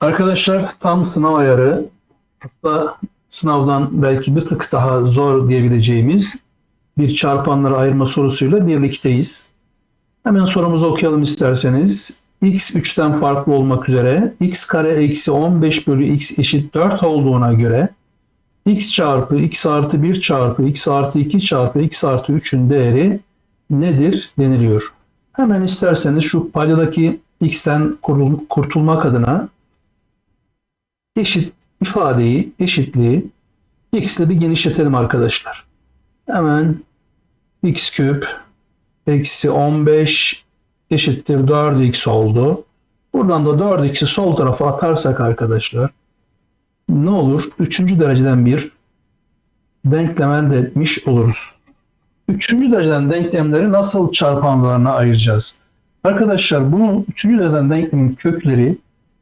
Arkadaşlar tam sınav ayarı hatta sınavdan belki bir tık daha zor diyebileceğimiz bir çarpanları ayırma sorusuyla birlikteyiz. Hemen sorumuzu okuyalım isterseniz. x 3'ten farklı olmak üzere x kare eksi 15 bölü x eşit 4 olduğuna göre x çarpı x artı 1 çarpı x artı 2 çarpı x artı 3'ün değeri nedir deniliyor. Hemen isterseniz şu paydadaki x'ten kurtul- kurtulmak adına eşit ifadeyi, eşitliği x ile bir genişletelim arkadaşlar. Hemen x küp eksi 15 eşittir 4x oldu. Buradan da 4x'i sol tarafa atarsak arkadaşlar ne olur? Üçüncü dereceden bir denklem elde etmiş oluruz. Üçüncü dereceden denklemleri nasıl çarpanlarına ayıracağız? Arkadaşlar bunu üçüncü dereceden denklemin kökleri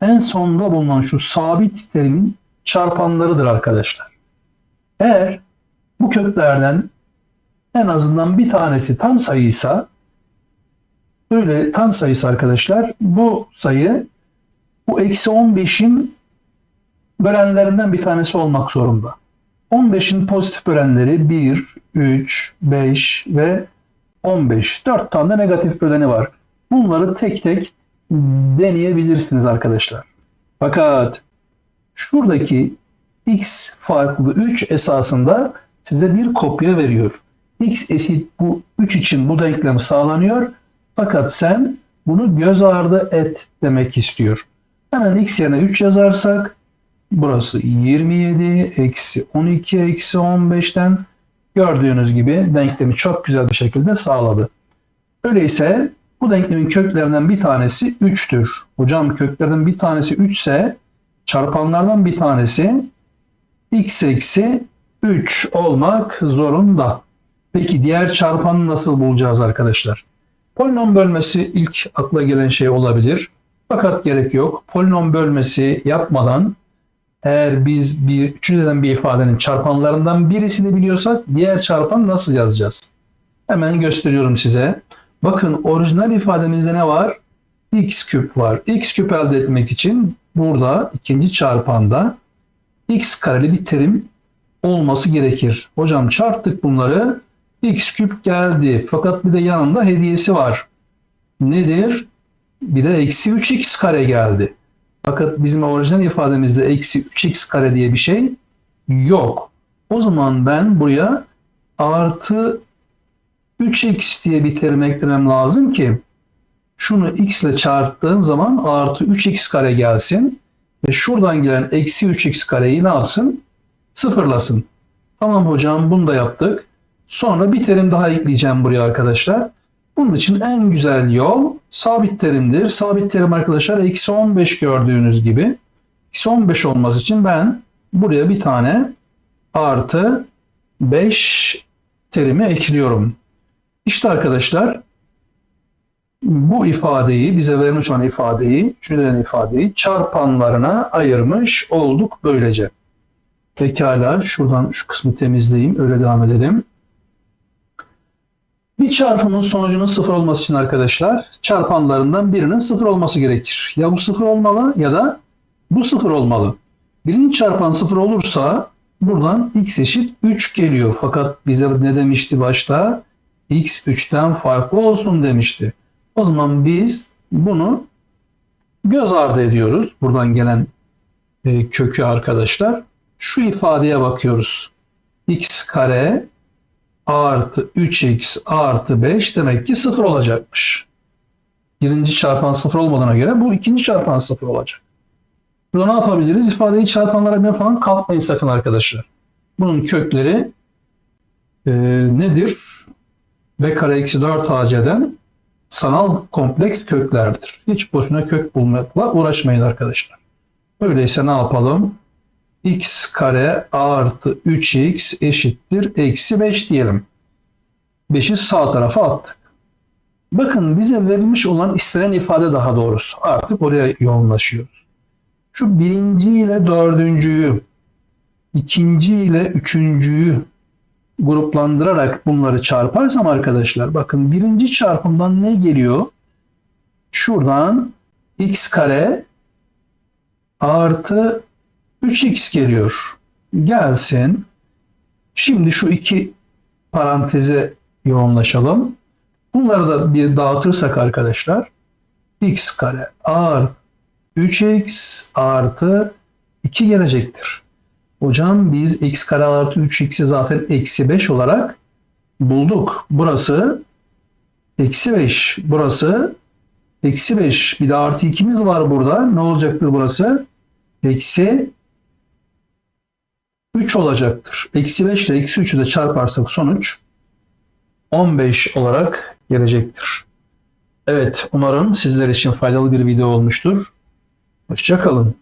en sonda bulunan şu sabit terimin çarpanlarıdır arkadaşlar. Eğer bu köklerden en azından bir tanesi tam sayıysa böyle tam sayısı arkadaşlar bu sayı bu eksi 15'in bölenlerinden bir tanesi olmak zorunda. 15'in pozitif bölenleri 1, 3, 5 ve 15. 4 tane de negatif böleni var. Bunları tek tek deneyebilirsiniz arkadaşlar. Fakat şuradaki x farklı 3 esasında size bir kopya veriyor. x eşit bu 3 için bu denklem sağlanıyor. Fakat sen bunu göz ardı et demek istiyor. Hemen x yerine 3 yazarsak burası 27 eksi 12 eksi 15'ten gördüğünüz gibi denklemi çok güzel bir şekilde sağladı. Öyleyse bu denklemin köklerinden bir tanesi 3'tür. Hocam köklerden bir tanesi 3 ise çarpanlardan bir tanesi x eksi 3 olmak zorunda. Peki diğer çarpanı nasıl bulacağız arkadaşlar? Polinom bölmesi ilk akla gelen şey olabilir. Fakat gerek yok. Polinom bölmesi yapmadan eğer biz bir üçüncüden bir ifadenin çarpanlarından birisini biliyorsak diğer çarpan nasıl yazacağız? Hemen gösteriyorum size. Bakın orijinal ifademizde ne var? x küp var. x küp elde etmek için burada ikinci çarpanda x kareli bir terim olması gerekir. Hocam çarptık bunları. x küp geldi. Fakat bir de yanında hediyesi var. Nedir? Bir de eksi 3x kare geldi. Fakat bizim orijinal ifademizde eksi 3x kare diye bir şey yok. O zaman ben buraya artı 3x diye bir terim eklemem lazım ki şunu x ile çarptığım zaman artı 3x kare gelsin ve şuradan gelen eksi 3x kareyi ne yapsın? Sıfırlasın. Tamam hocam bunu da yaptık. Sonra bir terim daha ekleyeceğim buraya arkadaşlar. Bunun için en güzel yol sabit terimdir. Sabit terim arkadaşlar eksi 15 gördüğünüz gibi. Eksi 15 olması için ben buraya bir tane artı 5 terimi ekliyorum. İşte arkadaşlar bu ifadeyi bize verilmiş olan ifadeyi, cümlelerin ifadeyi çarpanlarına ayırmış olduk böylece. Pekala şuradan şu kısmı temizleyeyim öyle devam edelim. Bir çarpımın sonucunun sıfır olması için arkadaşlar çarpanlarından birinin sıfır olması gerekir. Ya bu sıfır olmalı ya da bu sıfır olmalı. Birinci çarpan sıfır olursa buradan x eşit 3 geliyor. Fakat bize ne demişti başta? X 3'ten farklı olsun demişti. O zaman biz bunu göz ardı ediyoruz. Buradan gelen e, kökü arkadaşlar. Şu ifadeye bakıyoruz. x kare artı 3x artı 5 demek ki 0 olacakmış. Birinci çarpan 0 olmadığına göre bu ikinci çarpan 0 olacak. Burada ne yapabiliriz? İfadeyi çarpanlara falan kalkmayın sakın arkadaşlar. Bunun kökleri e, nedir? B kare eksi 4 AC'den sanal kompleks köklerdir. Hiç boşuna kök bulmakla uğraşmayın arkadaşlar. Öyleyse ne yapalım? x kare artı 3x eşittir eksi 5 diyelim. 5'i sağ tarafa attık. Bakın bize verilmiş olan istenen ifade daha doğrusu. Artık oraya yoğunlaşıyoruz. Şu birinci ile dördüncüyü, ikinci ile üçüncüyü gruplandırarak bunları çarparsam arkadaşlar bakın birinci çarpımdan ne geliyor? Şuradan x kare artı 3x geliyor. Gelsin. Şimdi şu iki paranteze yoğunlaşalım. Bunları da bir dağıtırsak arkadaşlar x kare artı 3x artı 2 gelecektir. Hocam biz x kare artı 3x'i zaten eksi 5 olarak bulduk. Burası eksi 5. Burası eksi 5. Bir de artı 2'miz var burada. Ne olacaktır burası? Eksi 3 olacaktır. Eksi 5 ile eksi 3'ü de çarparsak sonuç 15 olarak gelecektir. Evet, umarım sizler için faydalı bir video olmuştur. Hoşçakalın.